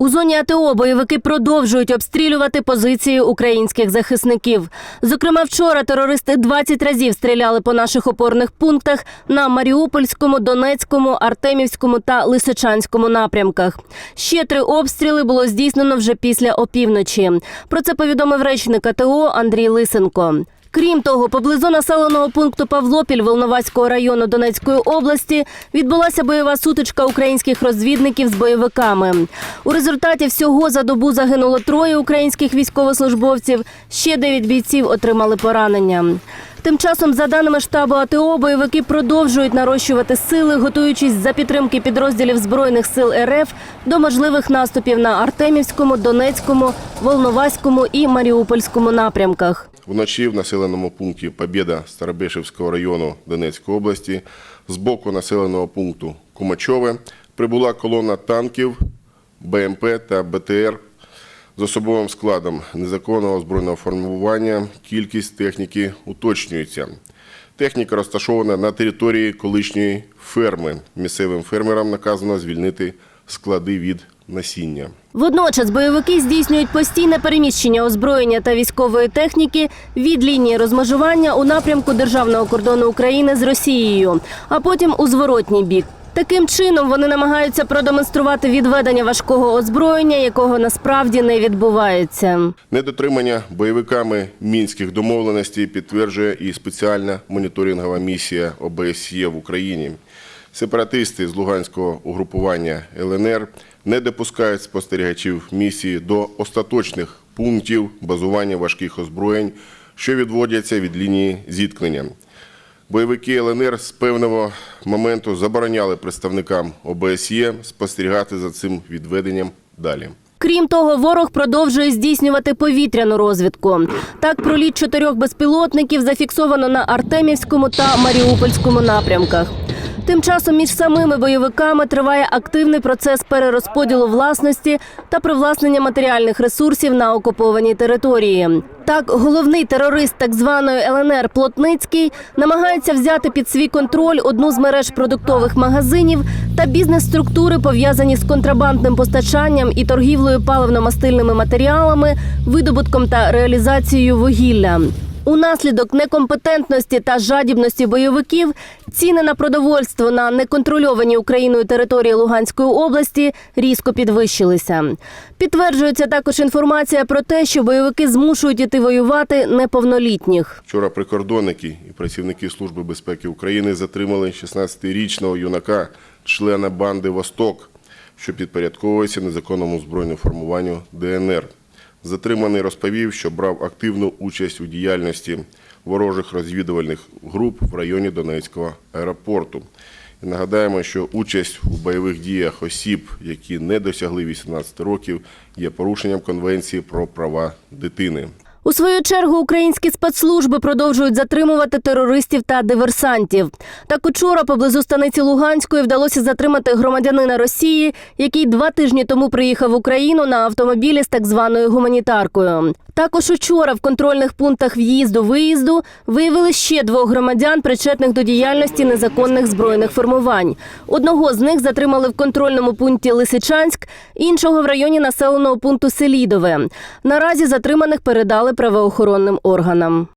У зоні АТО бойовики продовжують обстрілювати позиції українських захисників. Зокрема, вчора терористи 20 разів стріляли по наших опорних пунктах на Маріупольському, Донецькому, Артемівському та Лисичанському напрямках. Ще три обстріли було здійснено вже після опівночі. Про це повідомив речник АТО Андрій Лисенко. Крім того, поблизу населеного пункту Павлопіль Волноваського району Донецької області відбулася бойова сутичка українських розвідників з бойовиками. У результаті всього за добу загинуло троє українських військовослужбовців. Ще дев'ять бійців отримали поранення. Тим часом, за даними штабу АТО, бойовики продовжують нарощувати сили, готуючись за підтримки підрозділів збройних сил РФ до можливих наступів на Артемівському, Донецькому, Волноваському і Маріупольському напрямках. Вночі в населеному пункті Побєда Старобешівського району Донецької області з боку населеного пункту Кумачове прибула колона танків, БМП та БТР з особовим складом незаконного збройного формування. Кількість техніки уточнюється. Техніка розташована на території колишньої ферми. Місцевим фермерам наказано звільнити склади від насіння. Водночас бойовики здійснюють постійне переміщення озброєння та військової техніки від лінії розмежування у напрямку державного кордону України з Росією, а потім у зворотній бік. Таким чином вони намагаються продемонструвати відведення важкого озброєння, якого насправді не відбувається. Недотримання бойовиками мінських домовленостей підтверджує і спеціальна моніторингова місія ОБСЄ в Україні. Сепаратисти з Луганського угрупування ЛНР не допускають спостерігачів місії до остаточних пунктів базування важких озброєнь, що відводяться від лінії зіткнення. Бойовики ЛНР з певного моменту забороняли представникам ОБСЄ спостерігати за цим відведенням далі. Крім того, ворог продовжує здійснювати повітряну розвідку. Так, проліт чотирьох безпілотників зафіксовано на Артемівському та Маріупольському напрямках. Тим часом між самими бойовиками триває активний процес перерозподілу власності та привласнення матеріальних ресурсів на окупованій території. Так, головний терорист так званої ЛНР Плотницький намагається взяти під свій контроль одну з мереж продуктових магазинів та бізнес-структури, пов'язані з контрабандним постачанням і торгівлею паливно-мастильними матеріалами, видобутком та реалізацією вугілля. Унаслідок некомпетентності та жадібності бойовиків ціни на продовольство на неконтрольованій Україною території Луганської області різко підвищилися. Підтверджується також інформація про те, що бойовики змушують іти воювати неповнолітніх. Вчора прикордонники і працівники Служби безпеки України затримали 16-річного юнака, члена банди Восток, що підпорядковується незаконному збройному формуванню ДНР. Затриманий розповів, що брав активну участь у діяльності ворожих розвідувальних груп в районі Донецького аеропорту. І нагадаємо, що участь у бойових діях осіб, які не досягли 18 років, є порушенням Конвенції про права дитини. У свою чергу українські спецслужби продовжують затримувати терористів та диверсантів. Так учора поблизу станиці Луганської вдалося затримати громадянина Росії, який два тижні тому приїхав в Україну на автомобілі з так званою гуманітаркою. Також учора в контрольних пунктах в'їзду-виїзду виявили ще двох громадян, причетних до діяльності незаконних збройних формувань. Одного з них затримали в контрольному пункті Лисичанськ, іншого в районі населеного пункту Селідове. Наразі затриманих правоохоронним органам.